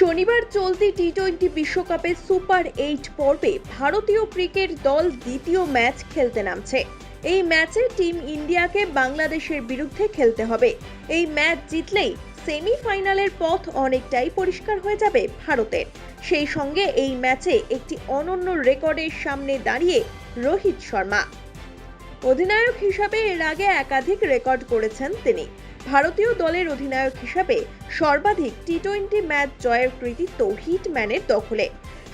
শনিবার চলতি T twenty বিশ্বকাপের সুপার এইট পর্বে ভারতীয় ক্রিকেট দল দ্বিতীয় ম্যাচ খেলতে নামছে। এই ম্যাচে টিম ইন্ডিয়াকে বাংলাদেশের বিরুদ্ধে খেলতে হবে। এই ম্যাচ জিতলেই সেমিফাইনালের পথ অনেকটাই পরিষ্কার হয়ে যাবে ভারতের। সেই সঙ্গে এই ম্যাচে একটি অনন্য রেকর্ডের সামনে দাঁড়িয়ে রোহিত শর্মা। অধিনায়ক হিসাবে এর আগে একাধিক রেকর্ড করেছেন তিনি। ভারতীয় দলের অধিনায়ক হিসাবে সর্বাধিক টি টোয়েন্টি ম্যাচ জয়ের কৃতিত্ব হিটম্যানের দখলে।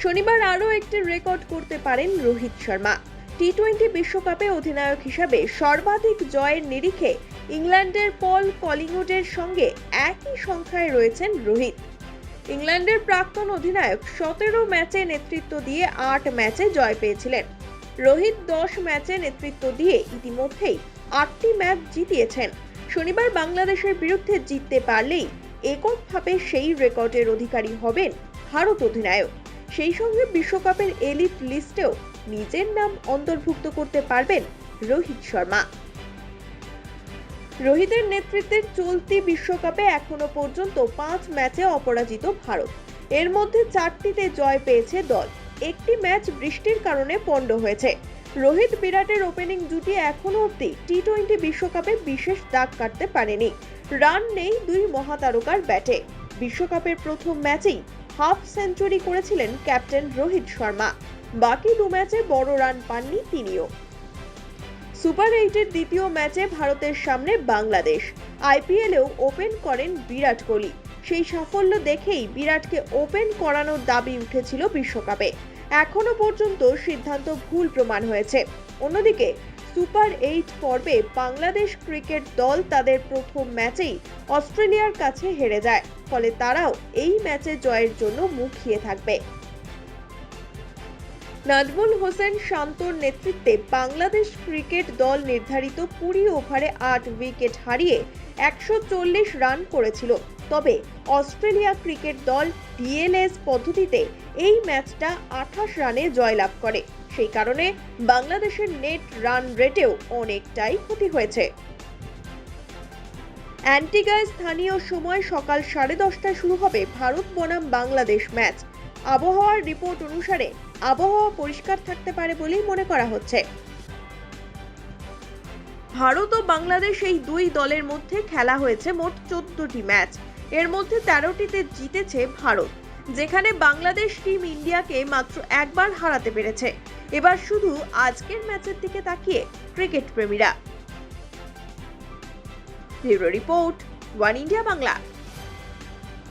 শনিবার আরও একটি রেকর্ড করতে পারেন রোহিত শর্মা। টি টোয়েন্টি বিশ্বকাপে অধিনায়ক হিসাবে সর্বাধিক জয়ের নিরিখে ইংল্যান্ডের পল কলিংউডের সঙ্গে একই সংখ্যায় রয়েছেন রোহিত। ইংল্যান্ডের প্রাক্তন অধিনায়ক সতেরো ম্যাচে নেতৃত্ব দিয়ে আট ম্যাচে জয় পেয়েছিলেন। রোহিত দশ ম্যাচে নেতৃত্ব দিয়ে ইতিমধ্যেই আটটি ম্যাচ জিতিয়েছেন। শনিবার বাংলাদেশের বিরুদ্ধে জিততে পারলেই এককভাবে সেই রেকর্ডের অধিকারী হবেন ভারত অধিনায়ক। সেই সঙ্গে বিশ্বকাপের এলিট লিস্টেও নিজের নাম অন্তর্ভুক্ত করতে পারবেন রোহিত শর্মা। রোহিতের নেতৃত্বে চলতি বিশ্বকাপে এখনও পর্যন্ত পাঁচ ম্যাচে অপরাজিত ভারত। এর মধ্যে চারটিতে জয় পেয়েছে দল। একটি ম্যাচ বৃষ্টির কারণে পণ্ড হয়েছে। রোহিত বিরাটের ওপেনিং জুটি এখনও অবধি টি টোয়েন্টি বিশ্বকাপে বিশেষ দাগ কাটতে পারেনি। রান নেই দুই মহাতারকার ব্যাটে। বিশ্বকাপের প্রথম ম্যাচেই হাফ সেঞ্চুরি করেছিলেন ক্যাপ্টেন রোহিত শর্মা। বাকি দু ম্যাচে বড় রান পাননি তিনিও। সুপার এইটের দ্বিতীয় ম্যাচে ভারতের সামনে বাংলাদেশ। আইপিএলেও ওপেন করেন বিরাট কোহলি। সেই সাফল্য দেখেই বিরাটকে ওপেন করানোর দাবি উঠেছিল বিশ্বকাপে। এখনও পর্যন্ত সিদ্ধান্ত ভুল প্রমাণ হয়েছে। অন্যদিকে, সুপার এইট পর্বে বাংলাদেশ ক্রিকেট দল তাদের প্রথম ম্যাচেই অস্ট্রেলিয়ার কাছে হেরে যায়, ফলে তারাও এই ম্যাচে জয়ের জন্য মুখিয়ে থাকবে। নাজমুল হোসেন শান্তর নেতৃত্বে বাংলাদেশ ক্রিকেট দল নির্ধারিত কুড়ি ওভারে আট উইকেট হারিয়ে একশো চল্লিশ রান করেছিল। তবে অস্ট্রেলিয়া ক্রিকেট দল ডিএলএস পদ্ধতিতে এই ম্যাচটা আঠাশ রানে জয়লাভ করে। সেই কারণে বাংলাদেশের নেট রান রেটেও অনেকটাই ক্ষতি হয়েছে। অ্যান্টিগায় স্থানীয় সময় সকাল সাড়ে দশটায় শুরু হবে ভারত বনাম বাংলাদেশ ম্যাচ। আবহাওয়ার রিপোর্ট অনুসারে আবহাওয়া পরিষ্কার থাকতে পারে বলেই মনে করা হচ্ছে। ভারত ও বাংলাদেশ এই দুই দলের মধ্যে খেলা হয়েছে মোট চোদ্দটি ম্যাচ। এর মধ্যে তেরোটিতে জিতেছে ভারত, যেখানে বাংলাদেশ টিম ইন্ডিয়াকে মাত্র একবার হারাতে পেরেছে। এবার শুধু আজকের ম্যাচের দিকে তাকিয়ে cricket প্রেমীরা। Report, one India Bangla.